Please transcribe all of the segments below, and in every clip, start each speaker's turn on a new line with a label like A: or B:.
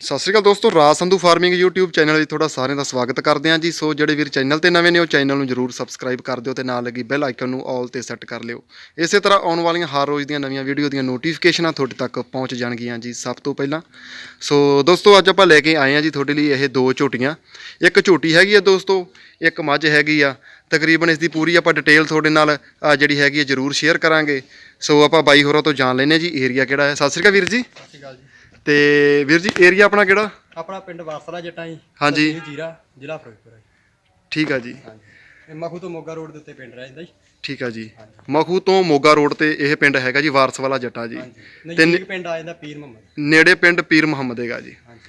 A: ਸਤਿ ਸ਼੍ਰੀ ਅਕਾਲ ਦੋਸਤੋ, Raj Sandhu farming YouTube channel ਵਿੱਚ ਤੁਹਾਡਾ ਸਾਰਿਆਂ ਦਾ ਸਵਾਗਤ ਕਰਦੇ ਹਾਂ ਜੀ। ਸੋ ਜਿਹੜੇ ਵੀਰ ਚੈਨਲ ਤੇ ਨਵੇਂ ਨੇ, ਉਹ ਚੈਨਲ ਨੂੰ ਜਰੂਰ ਸਬਸਕ੍ਰਾਈਬ ਕਰ ਦਿਓ ਤੇ ਨਾਲ ਲੱਗੀ ਬੈਲ ਆਈਕਨ ਨੂੰ ਆਲ ਤੇ ਸੈੱਟ ਕਰ ਲਿਓ। ਇਸੇ ਤਰ੍ਹਾਂ ਆਉਣ ਵਾਲੀਆਂ ਹਰ ਰੋਜ਼ ਦੀਆਂ ਨਵੀਆਂ ਵੀਡੀਓ ਦੀਆਂ ਨੋਟੀਫਿਕੇਸ਼ਨਾਂ ਤੁਹਾਡੇ ਤੱਕ ਪਹੁੰਚ ਜਾਣਗੀਆਂ ਜੀ, ਸਭ ਤੋਂ ਪਹਿਲਾਂ। ਸੋ ਦੋਸਤੋ, ਅੱਜ ਆਪਾਂ ਲੈ ਕੇ ਆਏ ਹਾਂ ਜੀ ਤੁਹਾਡੇ ਲਈ ਇਹ ਦੋ ਝੋਟੀਆਂ। ਇੱਕ ਝੋਟੀ ਹੈਗੀ ਆ ਦੋਸਤੋ, ਇੱਕ ਮੱਝ ਹੈਗੀ ਆ। ਤਕਰੀਬਨ ਇਸ ਦੀ ਪੂਰੀ ਆਪਾਂ ਡਿਟੇਲ ਤੁਹਾਡੇ ਨਾਲ ਜਿਹੜੀ ਹੈਗੀ ਹੈ ਜਰੂਰ ਸ਼ੇਅਰ ਕਰਾਂਗੇ। ਸੋ ਆਪਾਂ ਬਾਈ ਹੋਰਾਂ ਤੋਂ ਜਾਣ ਲੈਨੇ ਜੀ ਏਰੀਆ ਕਿਹੜਾ ਹੈ? ਸਤਿ ਸ਼੍ਰੀ ਅਕਾਲ ਵੀਰ ਜੀ।
B: ਸਤਿ ਸ਼੍ਰੀ ਅਕਾਲ ਜੀ।
A: ਤੇ ਵੀਰ ਜੀ ਏਰੀਆ ਆਪਣਾ ਕਿਹੜਾ?
B: ਆਪਣਾ ਪਿੰਡ ਵਾਰਸਲਾ ਜੱਟਾਂ ਜੀ
A: ਹਾਂਜੀ।
B: ਤਹਿਸੀਲ ਜੀਰਾ ਜ਼ਿਲ੍ਹਾ ਫਿਰੋਜ਼ਪੁਰ ਹੈ।
A: ਠੀਕ ਆ ਜੀ।
B: ਹਾਂਜੀ। ਇਹ ਮਖੂ ਤੋਂ ਮੋਗਾ ਰੋਡ ਦੇ ਉੱਤੇ ਪਿੰਡ ਰਹਿੰਦਾ ਜੀ।
A: ਠੀਕ ਆ ਜੀ। ਮਖੂ ਤੋਂ ਮੋਗਾ ਰੋਡ ਤੇ ਇਹ ਪਿੰਡ ਹੈਗਾ ਜੀ ਵਾਰਸ ਵਾਲਾ ਜੱਟਾ ਜੀ।
B: ਹਾਂਜੀ।
A: ਤਿੰਨ-
B: ਨਜ਼ਦੀਕ ਪਿੰਡ ਆ ਜਾਂਦਾ ਪੀਰ ਮੁਹੰਮਦ।
A: ਨੇੜੇ ਪਿੰਡ ਪੀਰ ਮੁਹੰਮਦ ਹੈਗਾ ਜੀ।
B: ਹਾਂਜੀ।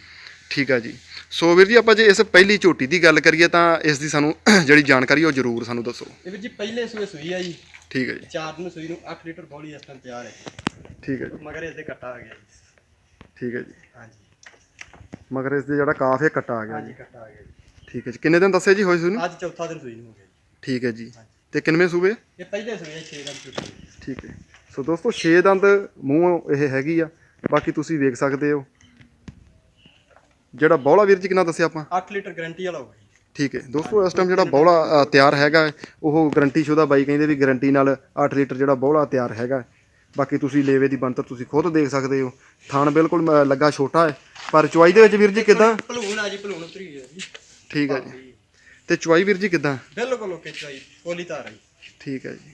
A: ਠੀਕ ਆ ਜੀ। ਸੋ ਵੀਰ ਜੀ ਆਪਾਂ ਜੇ ਇਸ ਪਹਿਲੀ ਝੋਟੀ ਦੀ ਗੱਲ ਕਰੀਏ ਤਾਂ ਇਸ ਦੀ ਸਾਨੂੰ ਜਿਹੜੀ ਜਾਣਕਾਰੀ ਉਹ ਜ਼ਰੂਰ ਸਾਨੂੰ ਦੱਸੋ।
B: ਇਹ ਵੀਰ ਜੀ ਪਹਿਲੇ ਸੂਏ ਸੂਈ ਆ ਜੀ।
A: ਠੀਕ ਹੈ ਜੀ।
B: ਚਾਰ ਦਿਨ ਸੂਈ ਨੂੰ 8 ਲੀਟਰ ਬੋਲੀ ਇਸ ਟਾਈਮ ਤਿਆਰ ਹੈ।
A: ਠੀਕ ਹੈ ਜੀ।
B: ਮਗਰ ਇਸ ਦੇ ਕੱਟਾ ਆ ਗਿਆ ਜੀ।
A: ਠੀਕ ਹੈ ਜੀ।
B: ਹਾਂਜੀ।
A: ਮਗਰ ਇਸ ਦੇ ਜਿਹੜਾ ਕਾਫ ਹੈ ਕੱਟਾ ਆ ਗਿਆ
B: ਹਾਂਜੀ
A: ਜੀ।
B: ਕੱਟਾ ਆ ਗਿਆ ਜੀ।
A: ਠੀਕ ਹੈ ਜੀ। ਕਿੰਨੇ ਦਿਨ ਦੱਸੇ ਜੀ ਹੋਏ ਤੁਹਾਨੂੰ
B: ਅੱਜ ਚੌਥਾ ਦਿਨ ਸੂਈ ਨੂੰ ਹੋ ਗਿਆ ਜੀ।
A: ਠੀਕ ਹੈ ਜੀ। ਤੇ ਕਿੰਨਵੇਂ ਸੂਬੇ
B: ਇਹ ਪਹਿਲੇ ਸੂਏ 6 ਦਿਨ ਝੁੱਟੀ
A: ਠੀਕ ਹੈ। ਸੋ ਦੋਸਤੋ 6 ਦੰਦ ਮੂੰਹ ਇਹ ਹੈਗੀ ਆ। ਬਾਕੀ ਤੁਸੀਂ ਵੇਖ ਸਕਦੇ ਹੋ। ਜਿਹੜਾ ਬੌਲਾ ਵੀਰ ਜੀ ਕਿੰਨਾ ਦੱਸਿਆ ਆਪਾਂ?
B: 8 ਲੀਟਰ ਗਾਰੰਟੀ ਵਾਲਾ ਹੋਊਗਾ ਜੀ।
A: ਠੀਕ ਹੈ। ਦੋਸਤੋ ਇਸ ਟਾਈਮ ਜਿਹੜਾ ਬੌਲਾ ਤਿਆਰ ਹੈਗਾ ਉਹ ਗਰੰਟੀ ਸ਼ੁਦਾ ਬਾਈ ਕਹਿੰਦੇ ਵੀ ਗਰੰਟੀ ਨਾਲ 8 ਲੀਟਰ ਜਿਹੜਾ ਬੌਲਾ ਤਿਆਰ ਹੈਗਾ। ਬਾਕੀ ਤੁਸੀਂ ਲੇਵੇ ਦੀ ਬੰਤਰ ਤੁਸੀਂ ਖੁਦ ਦੇਖ ਸਕਦੇ ਹੋ। ਥਾਣ ਬਿਲਕੁਲ ਅ, ਲੱਗਾ ਛੋਟਾ ਹੈ। ਪਰ ਚੁਆਈ ਦੇ ਵਿੱਚ ਵੀਰ ਜੀ ਕਿਦਾਂ?
B: ਭਲੂਣ ਆ ਜੀ ਭਲੂਣ ਉਤਰੀ ਜੀ।
A: ਠੀਕ ਹੈ ਜੀ। ਤੇ ਚੁਆਈ ਵੀਰ ਜੀ ਕਿਦਾਂ?
B: ਬਿਲਕੁਲ ਓਕੇ ਚਾਈ ਕੋਲੀ ਤਾਰ ਆ ਜੀ।
A: ਠੀਕ ਹੈ ਜੀ।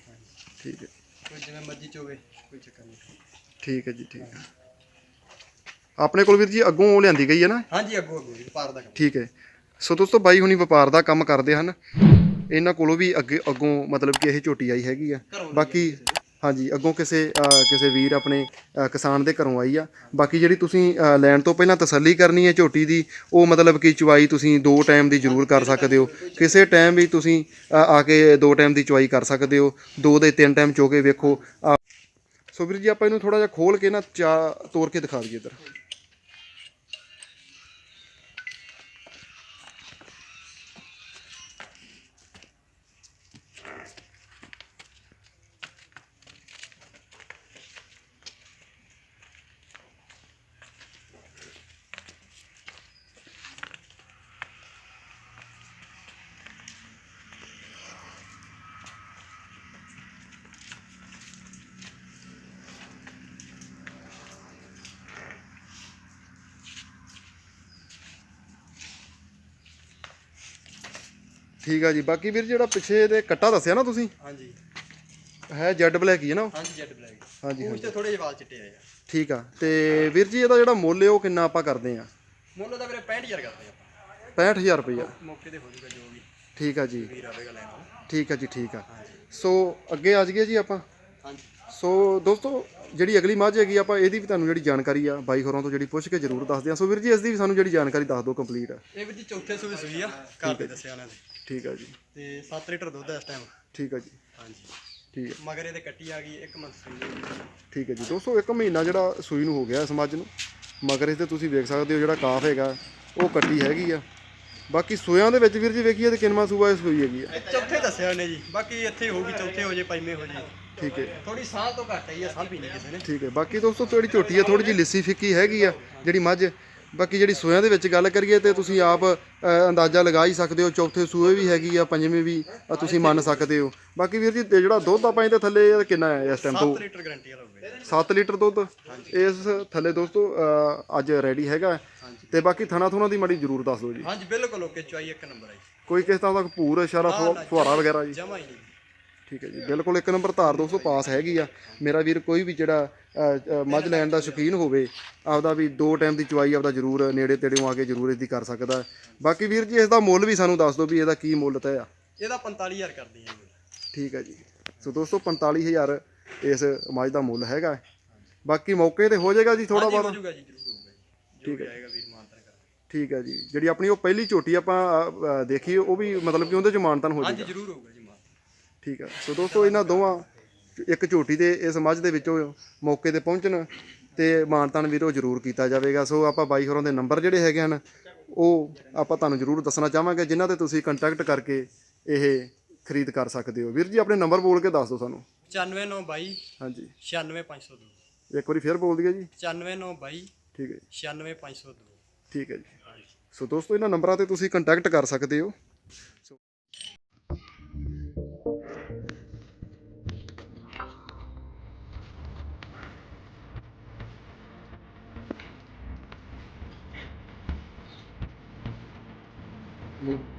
A: ਠੀਕ ਹੈ।
B: ਕੋਈ ਜਿਵੇਂ ਮਰਜ਼ੀ ਚੋਵੇ ਕੋਈ ਚੱਕਰ ਨਹੀਂ।
A: ਠੀਕ ਹੈ ਜੀ ਠੀਕ ਹੈ। ਆਪਣੇ ਕੋਲ ਵੀਰ ਜੀ ਅੱਗੋਂ ਲਿਆਂਦੀ ਗਈ ਹੈ ਨਾ?
B: ਹਾਂਜੀ ਅੱਗੋਂ ਅੱਗੋਂ ਜੀ ਪਾਰ ਦਾ ਕੰਮ।
A: ਠੀਕ ਹੈ। ਸੋ ਦੋਸਤੋ ਬਾਈ ਹੁਣੀ ਵਪਾਰ ਦਾ ਕੰਮ ਕਰਦੇ ਹਨ। ਇਹਨਾਂ ਕੋਲੋਂ ਵੀ ਅੱਗੇ ਅੱਗੋਂ ਮਤਲਬ ਕਿ ਇਹ ਝੋਟੀ ਆਈ ਹੈਗੀ ਆ। ਬਾਕੀ ਹਾਂਜੀ, ਅੱਗੋਂ ਕਿਸੇ ਕਿਸੇ ਵੀਰ ਆਪਣੇ ਕਿਸਾਨ ਦੇ ਘਰੋਂ ਆਈ ਆ। ਬਾਕੀ ਜਿਹੜੀ ਤੁਸੀਂ ਲੈਣ ਤੋਂ ਪਹਿਲਾਂ ਤਸੱਲੀ ਕਰਨੀ ਹੈ ਝੋਟੀ ਦੀ, ਉਹ ਮਤਲਬ ਕਿ ਚੁਆਈ ਤੁਸੀਂ ਦੋ ਟਾਈਮ ਦੀ ਜ਼ਰੂਰ ਕਰ ਸਕਦੇ ਹੋ। ਕਿਸੇ ਟਾਈਮ ਵੀ ਤੁਸੀਂ ਆ ਕੇ ਦੋ ਟਾਈਮ ਦੀ ਚੁਆਈ ਕਰ ਸਕਦੇ ਹੋ। ਦੋ ਦੇ ਤਿੰਨ ਟਾਈਮ ਚੋ ਕੇ ਵੇਖੋ ਸੋ ਵੀਰ ਜੀ, ਆਪਾਂ ਇਹਨੂੰ ਥੋੜਾ ਜਿਹਾ ਖੋਲ ਕੇ ਨਾ ਚਾ ਤੋੜ ਕੇ ਦਿਖਾ ਦਈਏ ਇੱਧਰ। ਠੀਕ ਆ ਜੀ। ਬਾਕੀ ਵੀਰ ਜਿਹੜਾ ਪਿੱਛੇ ਇਹਦੇ ਕੱਟਾ ਦੱਸਿਆ ਨਾ ਤੁਸੀਂ?
B: ਹਾਂਜੀ।
A: ਹੈ ਜੈਡ ਬਲੈਕ ਹੀ ਹੈ ਨਾ?
B: ਹਾਂਜੀ ਜੈਡ ਬਲੈਕ।
A: ਹਾਂਜੀ
B: ਉਸ ਤੇ ਥੋੜੇ ਜਿਹੇ ਵਾਲ ਚਿੱਟੇ ਆਏ ਆ।
A: ਠੀਕ ਆ। ਤੇ ਵੀਰ ਜੀ ਇਹਦਾ ਜਿਹੜਾ ਮੁੱਲ ਹੈ ਉਹ ਕਿੰਨਾ ਆਪਾਂ ਕਰਦੇ ਆ?
B: ਮੁੱਲ ਦਾ ਵੀਰੇ 65000 ਕਰਦੇ ਆਪਾਂ।
A: 65000 ਰੁਪਈਆ।
B: ਮੌਕੇ ਤੇ ਹੋ ਜਾਊਗਾ ਜੋ ਵੀ
A: ਠੀਕ ਆ ਜੀ।
B: ਵੀਰ ਆਵੇਗਾ ਲੈਣ
A: ਠੀਕ ਆ ਜੀ ਠੀਕ ਆ। ਸੋ ਅੱਗੇ ਆ ਜਾਈਏ ਜੀ ਆਪਾਂ।
B: ਹਾਂਜੀ।
A: ਸੋ ਦੋਸਤੋ ਜਿਹੜੀ ਅਗਲੀ ਮੱਝ ਹੈਗੀ ਆਪਾਂ ਇਹਦੀ ਵੀ ਤੁਹਾਨੂੰ ਜਿਹੜੀ ਜਾਣਕਾਰੀ ਆ ਬਾਈ ਹੋਰਾਂ ਤੋਂ ਜਿਹੜੀ ਪੁੱਛ ਕੇ ਜ਼ਰੂਰ ਦੱਸਦੇ ਆ। ਸੋ ਵੀਰ ਜੀ ਇਸ ਦੀ ਵੀ ਸਾਨੂੰ ਜਿਹੜੀ ਜਾਣਕਾਰੀ ਦੱਸ ਦਿਓ ਕੰਪਲੀਟ
B: ਇਹ ਵੀ ਜੀ ਚੌਥੇ ਸੂਏ ਸੂਈ ਆ। ਘਰ ਦੇ ਦੱਸਿਆ ਉਹਨਾਂ ਦੇ
A: ਠੀਕ ਆ ਜੀ।
B: ਤੇ 7 ਲੀਟਰ ਦੁੱਧ ਆ ਇਸ ਟਾਈਮ
A: ਠੀਕ ਆ ਜੀ।
B: ਹਾਂਜੀ।
A: ਠੀਕ ਆ।
B: ਮਗਰ ਇਹਦੇ ਕੱਟੀ ਆ ਗਈ ਇੱਕ ਮੰਥ ਸੂਈ ਹੋਈ।
A: ਠੀਕ ਹੈ ਜੀ। ਦੋਸਤੋ ਇੱਕ ਮਹੀਨਾ ਜਿਹੜਾ ਸੂਈ ਨੂੰ ਹੋ ਗਿਆ ਇਸ ਮੱਝ ਨੂੰ। ਮਗਰ ਇਸ ਤੇ ਤੁਸੀਂ ਵੇਖ ਸਕਦੇ ਹੋ ਜਿਹੜਾ ਕਾਫ ਹੈਗਾ ਉਹ ਕੱਟੀ ਹੈਗੀ ਆ। ਬਾਕੀ ਸੂਇਆਂ ਦੇ ਵਿੱਚ ਵੀਰ ਜੀ ਵੇਖੀਏ ਤੇ ਕਿੰਨਵਾਂ ਸੂਆ ਇਹ ਸੂਈ ਹੈਗੀ ਆ।
B: ਚੌਥੇ ਦੱਸਿਆ ਉਹਨੇ ਜੀ। ਬਾਕੀ ਇੱਥੇ ਹੋਊਗੀ ਚੌਥੇ ਹੋ ਜੇ ਪੰਜਵੇਂ ਹੋ ਜੇ।
A: ਠੀਕ ਹੈ।
B: ਥੋੜੀ ਸਾਹ ਤੋਂ ਘੱਟ ਆਈ ਆ ਸਾਹ ਪੀਣੀ ਕਿਸੇ ਨੇ।
A: ਠੀਕ ਹੈ। ਬਾਕੀ ਦੋਸਤੋ ਜਿਹੜੀ ਝੋਟੀ ਆ ਥੋੜੀ ਜਿਹੀ ਲਿੱਸੀ ਫਿੱਕੀ ਹੈਗੀ ਆ ਜਿਹੜੀ ਮੱਝ ਬਾਕੀ ਜਿਹੜੀ ਸੂਇਆਂ ਦੇ ਵਿੱਚ ਗੱਲ ਕਰੀਏ ਤੇ ਤੁਸੀਂ ਆਪ ਅੰਦਾਜ਼ਾ ਲਗਾ ਹੀ ਸਕਦੇ ਹੋ ਚੌਥੇ ਸੂਏ ਵੀ ਹੈਗੀ ਆ ਪੰਜਵੇਂ ਵੀ ਤੁਸੀਂ ਮੰਨ ਸਕਦੇ ਹੋ। ਬਾਕੀ ਵੀਰ ਜੀ ਤੇ ਜਿਹੜਾ ਦੁੱਧ ਆਪਾਂ ਇਹਦੇ ਥੱਲੇ ਕਿੰਨਾ ਹੈ ਇਸ ਟਾਈਮ
B: 7
A: ਤੋਂ
B: ਲੀਟਰ ਗਾਰੰਟੀ ਵਾਲਾ ਹੋਵੇ
A: 7 ਲੀਟਰ ਦੁੱਧ? ਇਸ ਥੱਲੇ ਦੋਸਤੋ ਅੱਜ ਰੈਡੀ ਹੈਗਾ। ਤੇ ਬਾਕੀ ਥਣਾ ਥੁਣਾ ਦੀ ਮੜੀ ਜ਼ਰੂਰ ਦੱਸ ਦਿਓ ਜੀ।
B: ਹਾਂਜੀ ਬਿਲਕੁਲ ਓਕੇ ਚੁਆਈ ਇੱਕ ਨੰਬਰ ਆ ਜੀ।
A: ਕੋਈ ਕਿਸ ਤਰ੍ਹਾਂ ਦਾ ਭੂਰ ਇਸ਼ਾਰਾ ਫੁਹਾਰਾ ਵਗੈਰਾ ਜੀ?
B: ਜਮਾ ਹੀ ਨਹੀਂ।
A: ਠੀਕ ਹੈ ਜੀ। ਬਿਲਕੁਲ ਇੱਕ ਨੰਬਰ ਧਾਰ ਦੋਸਤੋ ਪਾਸ ਹੈਗੀ ਆ। ਮੇਰਾ ਵੀਰ ਕੋਈ ਵੀ ਜਿਹੜਾ ਮੱਝ ਲੈਣ ਦਾ ਸ਼ੌਕੀਨ ਹੋਵੇ ਆਪਦਾ ਵੀ ਦੋ ਟਾਈਮ ਦੀ ਚੁਆਈ ਆਪਦਾ ਜ਼ਰੂਰ ਨੇੜੇ ਤੇੜੇੋਂ ਆ ਕੇ ਜ਼ਰੂਰ ਇਸ ਦੀ ਕਰ ਸਕਦਾ। ਬਾਕੀ ਵੀਰ ਜੀ ਇਸ ਦਾ ਮੁੱਲ ਵੀ ਸਾਨੂੰ ਦੱਸ ਦਿਓ ਵੀ ਇਹਦਾ ਕੀ ਮੁੱਲ ਤੈ ਆ।
B: ਇਹਦਾ 45000 ਕਰਦੀ ਜੀ।
A: ਠੀਕ ਹੈ ਜੀ। ਸੋ ਦੋਸਤੋ 45000 ਇਸ ਮੱਝ ਦਾ ਮੁੱਲ ਹੈਗਾ। ਬਾਕੀ ਮੌਕੇ ਤੇ ਹੋ ਜਾਏਗਾ ਜੀ ਥੋੜਾ ਬਹੁਤ?
B: ਠੀਕ ਹੈ
A: ਠੀਕ ਹੈ ਜੀ। ਜਿਹੜੀ ਆਪਣੀ ਉਹ ਪਹਿਲੀ ਝੋਟੀ ਆਪਾਂ ਦੇਖੀ ਉਹ ਵੀ ਮਤਲਬ ਕਿ ਉਹਦੇ ਚ ਮਾਨਤਨ ਹੋ ਜਾਏਗਾ।
B: ਹਾਂਜੀ ਜ਼ਰੂਰ ਹੋਊਗਾ ਜੀ
A: ਠੀਕ ਹੈ ਸੋ ਦੋਸਤੋ ਇਹਨਾਂ ਦੋਵਾਂ ਇੱਕ ਝੋਟੀ ਦੇ ਇਸ ਮੱਝ ਦੇ ਵਿੱਚੋਂ ਮੌਕੇ ਤੇ ਪਹੁੰਚਣ ਤੇ ਮਾਨਤਾਨ ਵੀਰੋ ਜ਼ਰੂਰ ਕੀਤਾ ਜਾਵੇਗਾ। ਸੋ ਆਪਾਂ ਬਾਈ ਹੋਰਾਂ ਦੇ ਨੰਬਰ ਜਿਹੜੇ ਹੈਗੇ ਹਨ ਉਹ ਆਪਾਂ ਤੁਹਾਨੂੰ ਜ਼ਰੂਰ ਦੱਸਣਾ ਚਾਹਾਂਗੇ ਜਿਨ੍ਹਾਂ ਤੇ ਤੁਸੀਂ ਕੰਟੈਕਟ ਕਰਕੇ ਇਹ ਖਰੀਦ ਕਰ ਸਕਦੇ ਹੋ। ਵੀਰ ਜੀ ਆਪਣੇ ਨੰਬਰ ਬੋਲ ਕੇ ਦੱਸ ਦਿਓ ਸਾਨੂੰ।
B: 94922
A: ਹਾਂਜੀ।
B: 96502
A: ਇੱਕ ਵਾਰੀ ਫੇਰ ਬੋਲ ਦਈਏ ਜੀ।
B: 94922
A: ਠੀਕ ਹੈ ਜੀ।
B: 96502
A: ਠੀਕ ਹੈ ਜੀ। ਸੋ ਦੋਸਤੋ ਇਹਨਾਂ ਨੰਬਰਾਂ ਤੇ ਤੁਸੀਂ ਕੰਟੈਕਟ ਕਰ ਸਕਦੇ ਹੋ। the